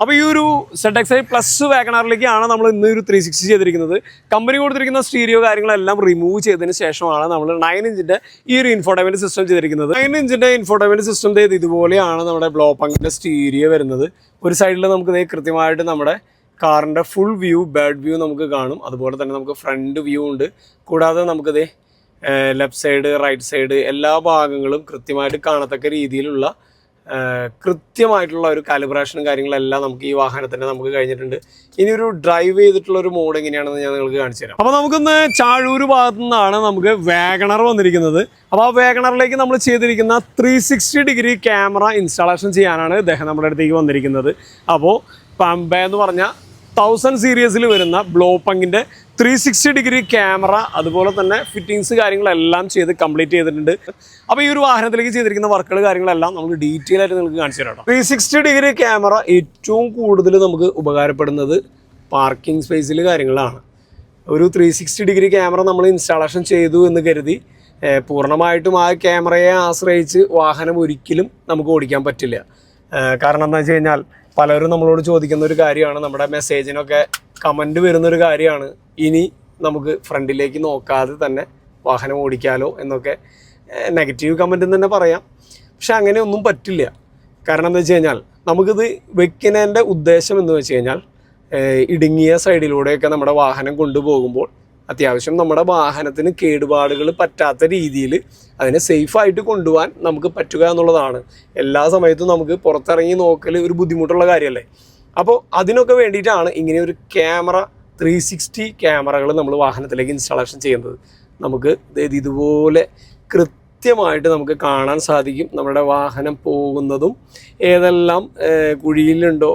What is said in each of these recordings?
അപ്പോൾ ഈ ഒരു സെഡ് എക്സ് പ്ലസ് വാഗണാറിലേക്കാണ് നമ്മൾ ഇന്ന് ഒരു ത്രീ സിക്സ്റ്റി ചെയ്തിരിക്കുന്നത്. കമ്പനി കൊടുത്തിരിക്കുന്ന സ്റ്റീരിയോ കാര്യങ്ങളെല്ലാം റിമൂവ് ചെയ്തതിന് ശേഷമാണ് നമ്മൾ നയൻ ഇഞ്ചിന്റെ ഈ ഒരു ഇൻഫോർട്ടൈൻമെന്റ് സിസ്റ്റം ചെയ്തിരിക്കുന്നത്. നയൻ ഇഞ്ചിന്റെ ഇൻഫോർട്ടൈൻമെന്റ് സിസ്റ്റം ചെയ്ത് ഇതുപോലെയാണ് നമ്മുടെ ബ്ലോപ്പങ്ങിന്റെ സ്റ്റീരിയോ വരുന്നത്. ഒരു സൈഡിൽ നമുക്ക് ദേ കൃത്യമായിട്ട് നമ്മുടെ കാറിന്റെ ഫുൾ വ്യൂ ബാഡ് വ്യൂ നമുക്ക് കാണും. അതുപോലെ തന്നെ നമുക്ക് ഫ്രണ്ട് വ്യൂ ഉണ്ട്. കൂടാതെ നമുക്കിത് ലെഫ്റ്റ് സൈഡ് റൈറ്റ് സൈഡ് എല്ലാ ഭാഗങ്ങളും കൃത്യമായിട്ട് കാണത്തക്ക രീതിയിലുള്ള കൃത്യമായിട്ടുള്ള ഒരു കാലിബ്രേഷനും കാര്യങ്ങളെല്ലാം നമുക്ക് ഈ വാഹനത്തിന് നമുക്ക് കഴിഞ്ഞിട്ടുണ്ട്. ഇനി ഒരു ഡ്രൈവ് ചെയ്തിട്ടുള്ള ഒരു മോഡ് എങ്ങനെയാണെന്ന് ഞാൻ നിങ്ങൾക്ക് കാണിച്ചു തരാം. അപ്പോൾ നമുക്കൊന്ന് ചാഴൂർ ഭാഗത്തു നിന്നാണ് നമുക്ക് വാഗണർ വന്നിരിക്കുന്നത്. അപ്പോൾ ആ വാഗണറിലേക്ക് നമ്മൾ ചെയ്തിരിക്കുന്ന three sixty degree camera installation ചെയ്യാനാണ് ഇദ്ദേഹം നമ്മുടെ അടുത്തേക്ക് വന്നിരിക്കുന്നത്. അപ്പോൾ പമ്പ എന്ന് പറഞ്ഞ തൗസൻഡ് സീരീസിൽ വരുന്ന ബ്ലോ പങ്കിന്റെ ത്രീ സിക്സ്റ്റി ഡിഗ്രി ക്യാമറ അതുപോലെ തന്നെ ഫിറ്റിങ്സ് കാര്യങ്ങളെല്ലാം ചെയ്ത് കംപ്ലീറ്റ് ചെയ്തിട്ടുണ്ട്. അപ്പോൾ ഈ ഒരു വാഹനത്തിലേക്ക് ചെയ്തിരിക്കുന്ന വർക്കുകൾ കാര്യങ്ങളെല്ലാം നമുക്ക് ഡീറ്റെയിൽ ആയിട്ട് നിങ്ങൾക്ക് കാണിച്ചു തരാം ത്രീ സിക്സ്റ്റി ഡിഗ്രി ക്യാമറ ഏറ്റവും കൂടുതൽ നമുക്ക് ഉപകാരപ്പെടുന്നത് പാർക്കിംഗ് സ്പേസിൽ കാര്യങ്ങളാണ്. ഒരു ത്രീ സിക്സ്റ്റി ഡിഗ്രി ക്യാമറ നമ്മൾ ഇൻസ്റ്റാളേഷൻ ചെയ്തു എന്ന് കരുതി പൂർണമായിട്ടും ആ ക്യാമറയെ ആശ്രയിച്ച് വാഹനം ഒരിക്കലും നമുക്ക് ഓടിക്കാൻ പറ്റില്ല. കാരണം എന്താ വെച്ച് കഴിഞ്ഞാൽ പലരും നമ്മളോട് ചോദിക്കുന്ന ഒരു കാര്യമാണ്. നമ്മുടെ മെസ്സേജിനൊക്കെ കമന്റ് വരുന്ന ഒരു കാര്യമാണ്. ഇനി നമുക്ക് ഫ്രണ്ടിലേക്ക് നോക്കാതെ തന്നെ വാഹനം ഓടിക്കാലോ എന്നൊക്കെ നെഗറ്റീവ് കമന്റ് തന്നെ പറയാം. പക്ഷെ അങ്ങനെ ഒന്നും പറ്റില്ല. കാരണം എന്താ വെച്ച് കഴിഞ്ഞാൽ നമുക്കിത് വെക്കുന്നതിന്റെ ഉദ്ദേശം എന്ന് വെച്ച് കഴിഞ്ഞാൽ ഇടുങ്ങിയ സൈഡിലൂടെയൊക്കെ നമ്മുടെ വാഹനം കൊണ്ടുപോകുമ്പോൾ അത്യാവശ്യം നമ്മുടെ വാഹനത്തിന് കേടുപാടുകൾ പറ്റാത്ത രീതിയിൽ അതിനെ സേഫായിട്ട് കൊണ്ടുപോകാൻ നമുക്ക് പറ്റുക എന്നുള്ളതാണ്. എല്ലാ സമയത്തും നമുക്ക് പുറത്തിറങ്ങി നോക്കൽ ഒരു ബുദ്ധിമുട്ടുള്ള കാര്യമല്ലേ? അപ്പോൾ അതിനൊക്കെ വേണ്ടിയിട്ടാണ് ഇങ്ങനെ ഒരു ക്യാമറ ത്രീ സിക്സ്റ്റി ക്യാമറകൾ നമ്മൾ വാഹനത്തിലേക്ക് ഇൻസ്റ്റാളേഷൻ ചെയ്യുന്നത്. നമുക്ക് ഇത് ഇതുപോലെ കൃത്യമായിട്ട് നമുക്ക് കാണാൻ സാധിക്കും. നമ്മുടെ വാഹനം പോകുന്നതും ഏതെല്ലാം കുഴിയിലുണ്ടോ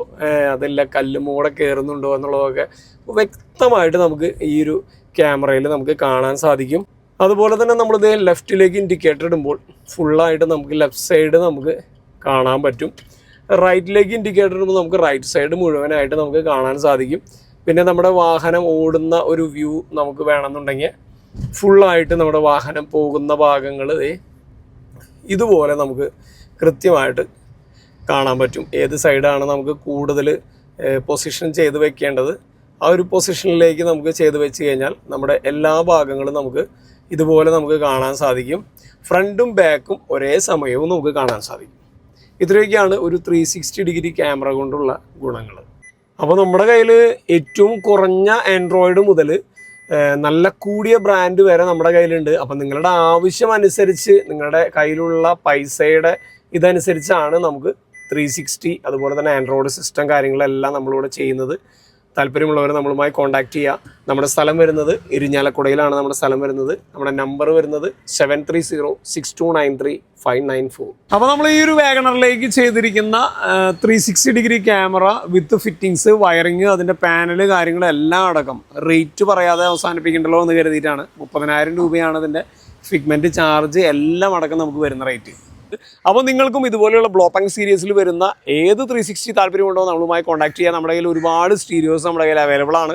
അതെല്ലാം കല്ലുമൂടെ കയറുന്നുണ്ടോ എന്നുള്ളതൊക്കെ വ്യക്തമായിട്ട് നമുക്ക് ഈ ഒരു ക്യാമറയിൽ നമുക്ക് കാണാൻ സാധിക്കും. അതുപോലെ തന്നെ നമ്മൾ നമ്മളിത് ലെഫ്റ്റിലേക്ക് ഇൻഡിക്കേറ്റർ ഇടുമ്പോൾ ഫുള്ളായിട്ട് നമുക്ക് ലെഫ്റ്റ് സൈഡ് നമുക്ക് കാണാൻ പറ്റും. റൈറ്റിലേക്ക് ഇൻഡിക്കേറ്റർ ഇടുമ്പോൾ നമുക്ക് റൈറ്റ് സൈഡ് മുഴുവനായിട്ട് നമുക്ക് കാണാൻ സാധിക്കും. പിന്നെ നമ്മുടെ വാഹനം ഓടുന്ന ഒരു വ്യൂ നമുക്ക് വേണമെന്നുണ്ടെങ്കിൽ ഫുള്ളായിട്ട് നമ്മുടെ വാഹനം പോകുന്ന ഭാഗങ്ങൾ ഇതുപോലെ നമുക്ക് കൃത്യമായിട്ട് കാണാൻ പറ്റും. ഏത് സൈഡാണ് നമുക്ക് കൂടുതൽ പൊസിഷൻ ചെയ്ത് വെക്കേണ്ടത്? ആ ഒരു പൊസിഷനിലേക്ക് നമുക്ക് ചെയ്ത് വെച്ച് കഴിഞ്ഞാൽ നമ്മുടെ എല്ലാ ഭാഗങ്ങളും നമുക്ക് ഇതുപോലെ നമുക്ക് കാണാൻ സാധിക്കും. ഫ്രണ്ടും ബാക്കും ഒരേ സമയവും നമുക്ക് കാണാൻ സാധിക്കും. ഇത്രയൊക്കെയാണ് ഒരു ത്രീ സിക്സ്റ്റി ഡിഗ്രി ക്യാമറ കൊണ്ടുള്ള ഗുണങ്ങൾ അപ്പോൾ നമ്മുടെ കയ്യിൽ ഏറ്റവും കുറഞ്ഞ ആൻഡ്രോയിഡ് മുതൽ നല്ല കൂടിയ ബ്രാൻഡ് വരെ നമ്മുടെ കയ്യിലുണ്ട്. അപ്പം നിങ്ങളുടെ ആവശ്യം അനുസരിച്ച് നിങ്ങളുടെ കയ്യിലുള്ള പൈസയുടെ ഇതനുസരിച്ചാണ് നമുക്ക് ത്രീ സിക്സ്റ്റി അതുപോലെ തന്നെ ആൻഡ്രോയിഡ് സിസ്റ്റം കാര്യങ്ങളെല്ലാം നമ്മളിവിടെ ചെയ്യുന്നത്. താല്പര്യമുള്ളവർ നമ്മളുമായി കോൺടാക്ട് ചെയ്യുക നമ്മുടെ സ്ഥലം വരുന്നത് ഇരിഞ്ഞാലക്കുടയിലാണ് നമ്മുടെ സ്ഥലം വരുന്നത്. നമ്മുടെ നമ്പർ വരുന്നത് seven three zero six two nine three five nine four അപ്പോൾ നമ്മൾ ഈ ഒരു വാഗണറിലേക്ക് ചെയ്തിരിക്കുന്ന three sixty degree camera with fittings wiring അതിന്റെ പാനൽ കാര്യങ്ങളെല്ലാം അടക്കം. റേറ്റ് പറയാതെ അവസാനിപ്പിക്കണ്ടല്ലോ എന്ന് കരുതിയിട്ടാണ്. മുപ്പതിനായിരം രൂപയാണ് അതിന്റെ ഫിഗ്മെന്റ് ചാർജ് എല്ലാം അടക്കം നമുക്ക് വരുന്ന റേറ്റ് അപ്പോൾ നിങ്ങൾക്കും ഇതുപോലെയുള്ള ബ്ലോപ്പങ് സീരീസിൽ വരുന്ന ഏത് ത്രീ സിക്സ്റ്റി താല്പര്യമുണ്ടോ നമ്മളുമായി കോൺടാക്ട് ചെയ്യാം നമ്മുടെ കയ്യിൽ ഒരുപാട് സ്റ്റീരിയോസ് നമ്മുടെ കയ്യിൽ അവൈലബിൾ ആണ്.